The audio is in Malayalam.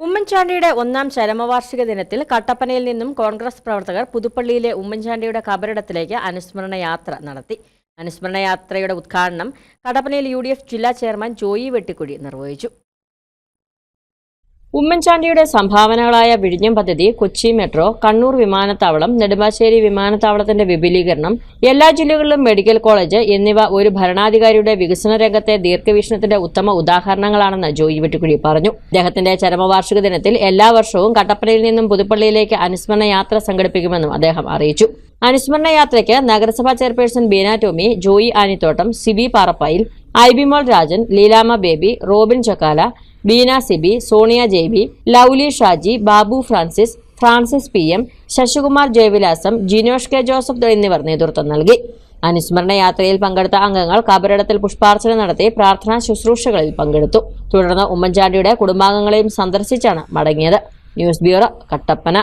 ഉമ്മൻചാണ്ടിയുടെ ഒന്നാം ചരമവാർഷിക ദിനത്തിൽ കട്ടപ്പനയിൽ നിന്നും കോൺഗ്രസ് പ്രവർത്തകർ പുതുപ്പള്ളിയിലെ ഉമ്മൻചാണ്ടിയുടെ കബറിടത്തിലേക്ക് അനുസ്മരണ യാത്ര നടത്തി. അനുസ്മരണ യാത്രയുടെ ഉദ്ഘാടനം കട്ടപ്പനയിൽ യു ജില്ലാ ചെയർമാൻ ജോയി വെട്ടിക്കുഴി നിർവഹിച്ചു. ഉമ്മൻചാണ്ടിയുടെ സംഭാവനകളായ വിഴിഞ്ഞം പദ്ധതി കൊച്ചി മെട്രോ കണ്ണൂർ വിമാനത്താവളം നെടുമ്പാശ്ശേരി വിമാനത്താവളത്തിന്റെ വിപുലീകരണം എല്ലാ ജില്ലകളിലും മെഡിക്കൽ കോളേജ് എന്നിവ ഒരു ഭരണാധികാരിയുടെ വികസന രംഗത്തെ ദീർഘവീക്ഷണത്തിന്റെ ഉത്തമ ഉദാഹരണങ്ങളാണെന്ന് ജോയി വെട്ടിക്കുഴി പറഞ്ഞു. അദ്ദേഹത്തിന്റെ ചരമവാർഷിക ദിനത്തിൽ എല്ലാ വർഷവും കട്ടപ്പനയിൽ നിന്നും പുതുപ്പള്ളിയിലേക്ക് അനുസ്മരണ യാത്ര സംഘടിപ്പിക്കുമെന്നും അദ്ദേഹം അറിയിച്ചു. അനുസ്മരണ യാത്രയ്ക്ക് നഗരസഭാ chairperson Beena Tomy Joy Anithottam Siby Parappayil Aibimol Rajan Leelamma Baby Robin Chakkala Beena Siby Sonia Jeby Lovely Shaji Babu Francis Francis P M Sasikumar Jayavilasam Jinosh K Joseph എന്നിവർ നേതൃത്വം നൽകി. അനുസ്മരണ യാത്രയിൽ പങ്കെടുത്ത അംഗങ്ങൾ കബറിടത്തിൽ പുഷ്പാർച്ചന നടത്തി പ്രാർത്ഥനാ ശുശ്രൂഷകളിൽ പങ്കെടുത്തു. തുടർന്ന് ഉമ്മൻചാണ്ടിയുടെ കുടുംബാംഗങ്ങളെയും സന്ദർശിച്ചാണ് മടങ്ങിയത്. News bureau Kattappana.